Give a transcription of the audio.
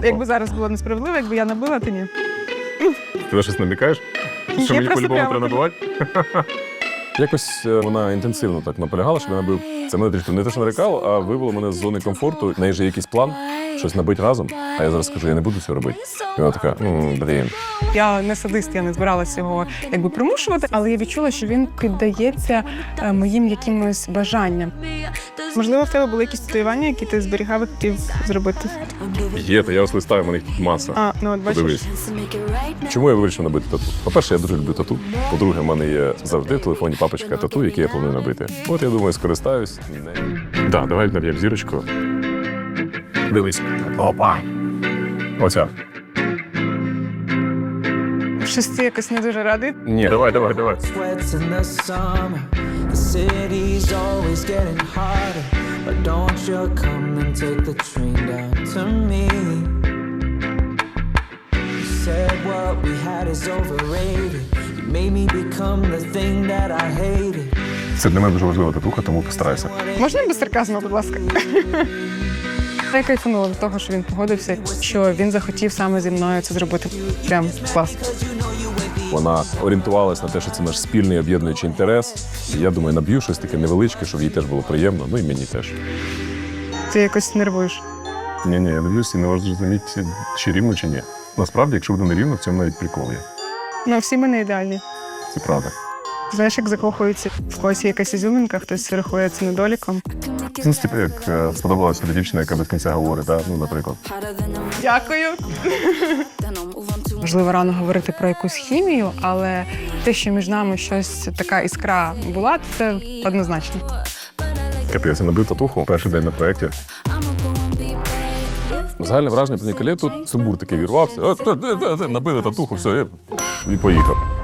викопав. Якби зараз було несправедливо, якби я набила, то ні. Ти на щось намікаєш? Що мені по-любому треба набивати? Якось е, вона інтенсивно так наполягала, щоб я набив. Це мене трішки не те, що нарікало, а вивело мене з зони комфорту. В неї же якийсь план, щось набити разом. А я зараз скажу, я не буду цього робити. І вона така, ну блін. Я не садист, я не збиралася його якби примушувати, але я відчула, що він піддається е, моїм якимось бажанням. Можливо, в тебе були якісь татуювання, які ти зберігав і хотів зробити. Є, та я ось листаю, в мене їх тут маса. А, ну от бачиш. Подивись. Чому я вирішив набити тату? По-перше, я дуже люблю тату. По-друге, в мене є завжди в телефоні папочка тату, які я планую набити. От я думаю, скористаюсь. Так, да, давай наб'ємо зірочку. Дивись. Опа. Оця. Щось ти якось не дуже радий. Ні, давай, давай, давай. sweats in the summer. The city's always getting harder. But don't you come and take the train down to me. You said what we had is overrated. You made me become the thing that I hated. Це для мене дуже важлива татуха, тому постарайся. Можна без сарказму, будь ласка? Я кайфанула від того, що він погодився, що він захотів саме зі мною це зробити. Прям клас. Вона орієнтувалась на те, що це наш спільний об'єднуючий інтерес. І я думаю, наб'ю щось таке невеличке, щоб їй теж було приємно, ну і мені теж. Ти якось нервуєш. Ні, ні, я дивлюся і не можу зрозуміти, чи рівно, чи ні. Насправді, якщо буде нерівно, в цьому навіть прикол є. Ну, всі ми не ідеальні. Це правда. Знаєш, як закохуються в когось є якась ізюминка, хтось рахує це недоліком. Ну, типу, як е, сподобалася тобі дівчина, яка без кінця говорить, так? ну, наприклад. Дякую. Можливо, рано говорити про якусь хімію, але те, що між нами щось така іскра була, це однозначно. Капець, я набив татуху перший день на проєкті. Загальне враження про Ніколету, Сумбур такий вірвався. Набили татуху, все, і поїхав.